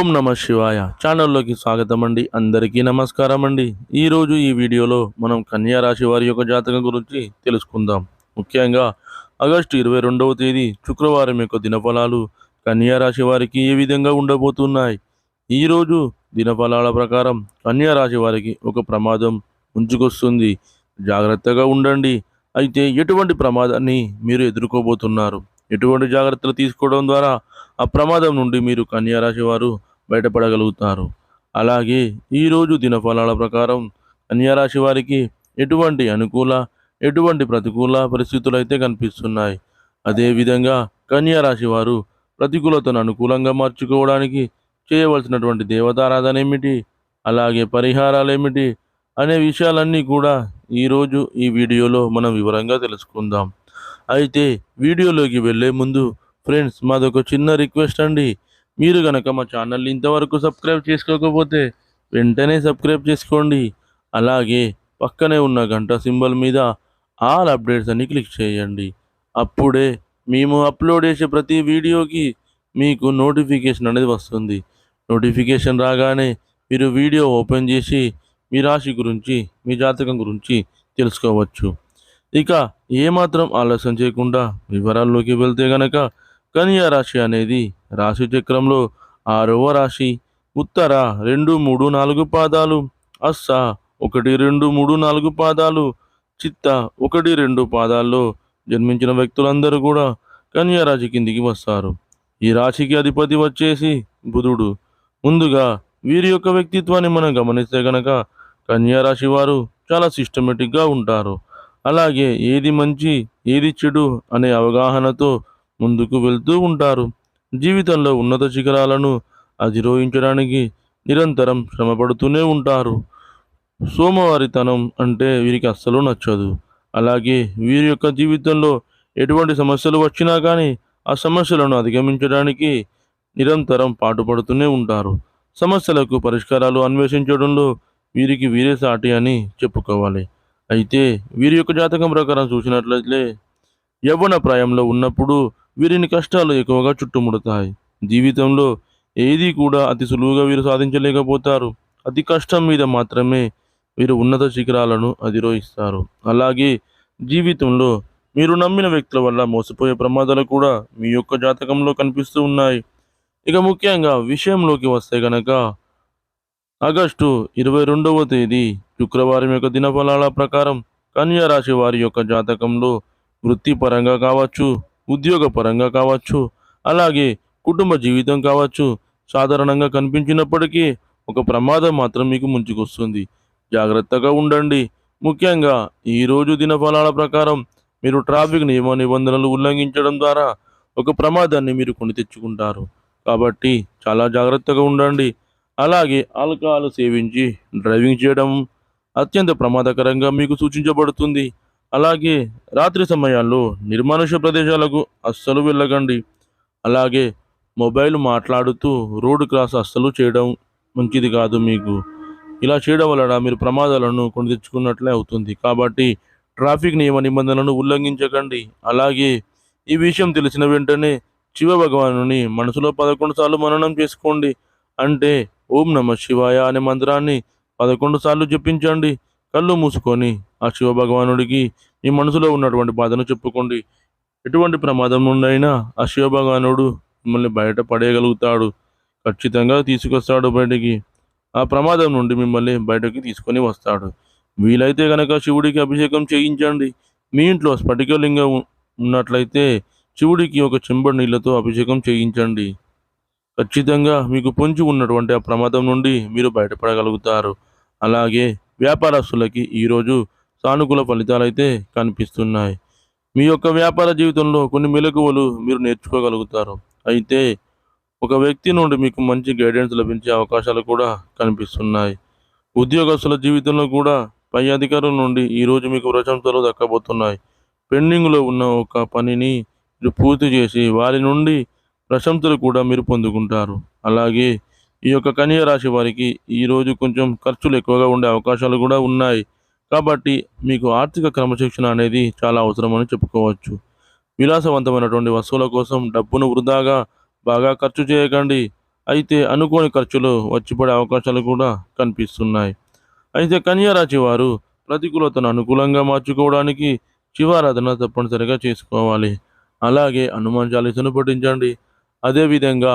ఓం నమ శివాయ. ఛానల్లోకి స్వాగతం అండి అందరికీ నమస్కారం అండి ఈరోజు ఈ వీడియోలో మనం కన్యా రాశి వారి యొక్క జాతకం గురించి తెలుసుకుందాం. ముఖ్యంగా ఆగస్టు ఇరవై రెండవ తేదీ శుక్రవారం యొక్క దినఫలాలు కన్యా రాశి వారికి ఏ విధంగా ఉండబోతున్నాయి? ఈరోజు దినఫలాల ప్రకారం కన్యా రాశి వారికి ఒక ప్రమాదం ముంచుకొస్తుంది. జాగ్రత్తగా ఉండండి. అయితే ఎటువంటి ప్రమాదాన్ని మీరు ఎదుర్కోబోతున్నారు? ఎటువంటి జాగ్రత్తలు తీసుకోవడం ద్వారా ఆ ప్రమాదం నుండి మీరు కన్యా రాశి వారు బయటపడగలుగుతారు. అలాగే ఈరోజు దినఫలాల ప్రకారం కన్యారాశి వారికి ఎటువంటి అనుకూల ఎటువంటి ప్రతికూల పరిస్థితులు అయితే కనిపిస్తున్నాయి. అదేవిధంగా కన్యారాశి వారు ప్రతికూలతను అనుకూలంగా మార్చుకోవడానికి చేయవలసినటువంటి దేవతారాధన ఏమిటి? అలాగే పరిహారాలు ఏమిటి? అనే విషయాలన్నీ కూడా ఈరోజు ఈ వీడియోలో మనం వివరంగా తెలుసుకుందాం. అయితే వీడియోలోకి వెళ్ళే ముందు ఫ్రెండ్స్ మాదొక చిన్న రిక్వెస్ట్ అండి. మీరు కనుక మా ఛానల్ని ఇంతవరకు సబ్స్క్రైబ్ చేసుకోకపోతే వెంటనే సబ్స్క్రైబ్ చేసుకోండి. అలాగే పక్కనే ఉన్న గంట సింబల్ మీద ఆల్ అప్డేట్స్ అని క్లిక్ చేయండి. అప్పుడే మేము అప్లోడ్ చేసే ప్రతి వీడియోకి మీకు నోటిఫికేషన్ అనేది వస్తుంది. నోటిఫికేషన్ రాగానే మీరు వీడియో ఓపెన్ చేసి మీ రాశి గురించి మీ జాతకం గురించి తెలుసుకోవచ్చు. ఇక ఏమాత్రం ఆలస్యం చేయకుండా వివరాల్లోకి వెళ్తే గనక కన్యా రాశి అనేది రాశి చక్రంలో ఆరవ రాశి ఉత్తర రెండు మూడు నాలుగు పాదాలు అస్స ఒకటి రెండు మూడు నాలుగు పాదాలు చిత్త ఒకటి రెండు పాదాల్లో జన్మించిన వ్యక్తులందరూ కూడా కన్యా రాశి కిందికి వస్తారు. ఈ రాశికి అధిపతి వచ్చేసి బుధుడు. ముందుగా వీరి యొక్క వ్యక్తిత్వాన్ని మనం గమనిస్తే గనక కన్యా రాశి వారు చాలా సిస్టమేటిక్గా ఉంటారు. అలాగే ఏది మంచి ఏది చెడు అనే అవగాహనతో ముందుకు వెళ్తూ ఉంటారు. జీవితంలో ఉన్నత శిఖరాలను అధిరోహించడానికి నిరంతరం శ్రమపడుతూనే ఉంటారు. సోమవారితనం అంటే వీరికి అస్సలు నచ్చదు. అలాగే వీరి యొక్క జీవితంలో ఎటువంటి సమస్యలు వచ్చినా కానీ ఆ సమస్యలను అధిగమించడానికి నిరంతరం పాటుపడుతూనే ఉంటారు. సమస్యలకు పరిష్కారాలు అన్వేషించడంలో వీరికి వీరే సాటి అని చెప్పుకోవాలి. అయితే వీరి యొక్క జాతకం ప్రకారం చూసినట్లయితే యవ్వన ప్రాయంలో ఉన్నప్పుడు వీరిని కష్టాలు ఎక్కువగా చుట్టుముడతాయి. జీవితంలో ఏది కూడా అతి సులువుగా వీరు సాధించలేకపోతారు. అతి కష్టం మీద మాత్రమే వీరు ఉన్నత శిఖరాలను అధిరోహిస్తారు. అలాగే జీవితంలో మీరు నమ్మిన వ్యక్తుల వల్ల మోసపోయే ప్రమాదాలు కూడా మీ యొక్క జాతకంలో కనిపిస్తూ ఉన్నాయి. ఇక ముఖ్యంగా విషయంలోకి వస్తే గనక ఆగస్టు ఇరవై రెండవ తేదీ శుక్రవారం యొక్క దినఫలాల ప్రకారం కన్యా రాశి వారి యొక్క జాతకంలో వృత్తిపరంగా కావచ్చు ఉద్యోగపరంగా కావచ్చు అలాగే కుటుంబ జీవితం కావచ్చు సాధారణంగా కనిపించినప్పటికీ ఒక ప్రమాదం మాత్రం మీకు ముంచుకొస్తుంది. జాగ్రత్తగా ఉండండి. ముఖ్యంగా ఈరోజు దినఫలాల ప్రకారం మీరు ట్రాఫిక్ నియమ నిబంధనలు ఉల్లంఘించడం ద్వారా ఒక ప్రమాదాన్ని మీరు కొని తెచ్చుకుంటారు. కాబట్టి చాలా జాగ్రత్తగా ఉండండి. అలాగే ఆల్కహాల్ సేవించి డ్రైవింగ్ చేయడం అత్యంత ప్రమాదకరంగా మీకు సూచించబడుతుంది. అలాగే రాత్రి సమయాల్లో నిర్మానుష్య ప్రదేశాలకు అస్సలు వెళ్ళకండి. అలాగే మొబైల్ మాట్లాడుతూ రోడ్డు క్రాస్ అస్సలు చేయడం మంచిది కాదు మీకు. ఇలా చేయడం వలన మీరు ప్రమాదాలను కొని తెచ్చుకున్నట్లే అవుతుంది. కాబట్టి ట్రాఫిక్ నియమ నిబంధనలను ఉల్లంఘించకండి. అలాగే ఈ విషయం తెలిసిన వెంటనే శివ భగవానుని మనసులో పదకొండు సార్లు మననం చేసుకోండి. అంటే ఓం నమ శివాయ అనే మంత్రాన్ని పదకొండు సార్లు జపించండి. కళ్ళు మూసుకొని ఆ శివ భగవానుడికి మీ మనసులో ఉన్నటువంటి బాధను చెప్పుకోండి. ఎటువంటి ప్రమాదం నుండైనా ఆ శివ భగవానుడు మిమ్మల్ని బయట పడేయగలుగుతాడు. ఖచ్చితంగా తీసుకొస్తాడు బయటికి. ఆ ప్రమాదం నుండి మిమ్మల్ని బయటకి తీసుకొని వస్తాడు. వీలైతే గనక శివుడికి అభిషేకం చేయించండి. మీ ఇంట్లో స్ఫటికలింగం ఉన్నట్లయితే శివుడికి ఒక చెంబడి నీళ్ళతో అభిషేకం చేయించండి. ఖచ్చితంగా మీకు పొంచి ఉన్నటువంటి ఆ ప్రమాదం నుండి మీరు బయటపడగలుగుతారు. అలాగే వ్యాపారస్తులకి ఈరోజు సానుకూల ఫలితాలైతే కనిపిస్తున్నాయి. మీ యొక్క వ్యాపార జీవితంలో కొన్ని మెలకువలు మీరు నేర్చుకోగలుగుతారు. అయితే ఒక వ్యక్తి నుండి మీకు మంచి గైడెన్స్ లభించే అవకాశాలు కూడా కనిపిస్తున్నాయి. ఉద్యోగస్తుల జీవితంలో కూడా పై అధికారుల నుండి ఈరోజు మీకు ప్రశంసలు దక్కబోతున్నాయి. పెండింగ్లో ఉన్న ఒక పనిని మీరు పూర్తి చేసి వారి నుండి ప్రశంసలు కూడా మీరు పొందుకుంటారు. అలాగే ఈ యొక్క కన్యా రాశి వారికి ఈరోజు కొంచెం ఖర్చులు ఎక్కువగా ఉండే అవకాశాలు కూడా ఉన్నాయి. కాబట్టి మీకు ఆర్థిక క్రమశిక్షణ అనేది చాలా అవసరమని చెప్పుకోవచ్చు. విలాసవంతమైనటువంటి వస్తువుల కోసం డబ్బును వృధాగా బాగా ఖర్చు చేయకండి. అయితే అనుకోని ఖర్చులు వచ్చిపడే అవకాశాలు కూడా కనిపిస్తున్నాయి. అయితే కన్యా రాశి వారు ప్రతికూలతను అనుకూలంగా మార్చుకోవడానికి శివారాధన తప్పనిసరిగా చేసుకోవాలి. అలాగే హనుమాన్ చాలీసను పఠించండి. అదేవిధంగా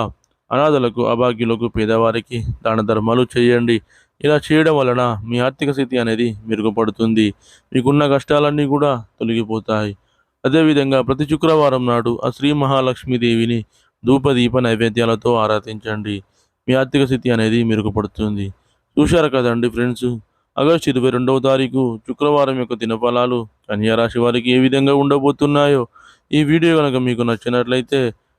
అనాథలకు అభాగ్యులకు పేదవారికి దాన ధర్మాలు చేయండి. ఇలా చేయడం వలన మీ ఆర్థిక స్థితి అనేది మెరుగుపడుతుంది. మీకున్న కష్టాలన్నీ కూడా తొలగిపోతాయి. అదేవిధంగా ప్రతి శుక్రవారం నాడు ఆ శ్రీ మహాలక్ష్మీదేవిని ధూపదీప నైవేద్యాలతో ఆరాధించండి. మీ ఆర్థిక స్థితి అనేది మెరుగుపడుతుంది. చూశారు కదండి ఫ్రెండ్స్? ఆగస్టు ఇరవై రెండవ తారీఖు శుక్రవారం యొక్క దినఫలాలు కన్యా రాశి వారికి ఏ విధంగా ఉండబోతున్నాయో ఈ వీడియో కనుక మీకు నచ్చినట్లయితే